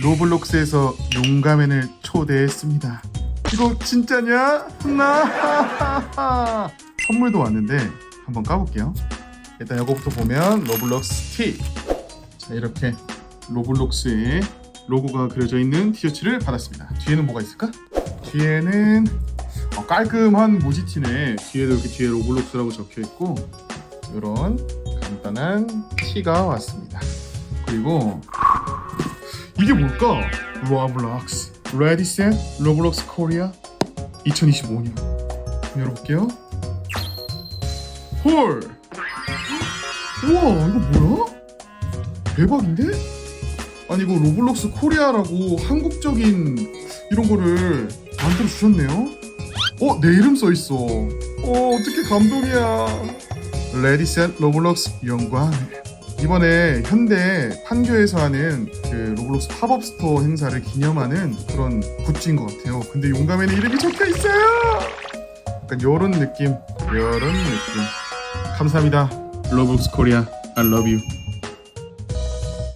로블록스에서 용가맨을 초대했습니다. 이거 진짜냐? 나 선물도 왔는데 한번 까볼게요. 일단 이거부터 보면 로블록스 티. 자 이렇게 로블록스의 로고가 그려져 있는 티셔츠를 받았습니다. 뒤에는 뭐가 있을까? 뒤에는 어, 깔끔한 무지티네. 뒤에도 이렇게 뒤에 로블록스라고 적혀 있고 이런 간단한 티가 왔습니다. 그리고 이게 뭘까? 로블록스 레디 셋 로블록스 코리아 2025년 열어볼게요. 헐! 우와 이거 뭐야? 대박인데? 아니 이거 로블록스 코리아라고 한국적인 이런 거를 만들어 주셨네요. 어, 내 이름 써 있어. 어, 어떻게 감동이야. 레디셋 로블록스 영광. 이번에 현대 판교에서 하는 그 로블록스 팝업 스토어 행사를 기념하는 그런 굿즈인 것 같아요. 근데 용감에는 이름이 적혀 있어요. 약간 요런 느낌, 요런 느낌. 감사합니다. 로블록스 코리아, I love you.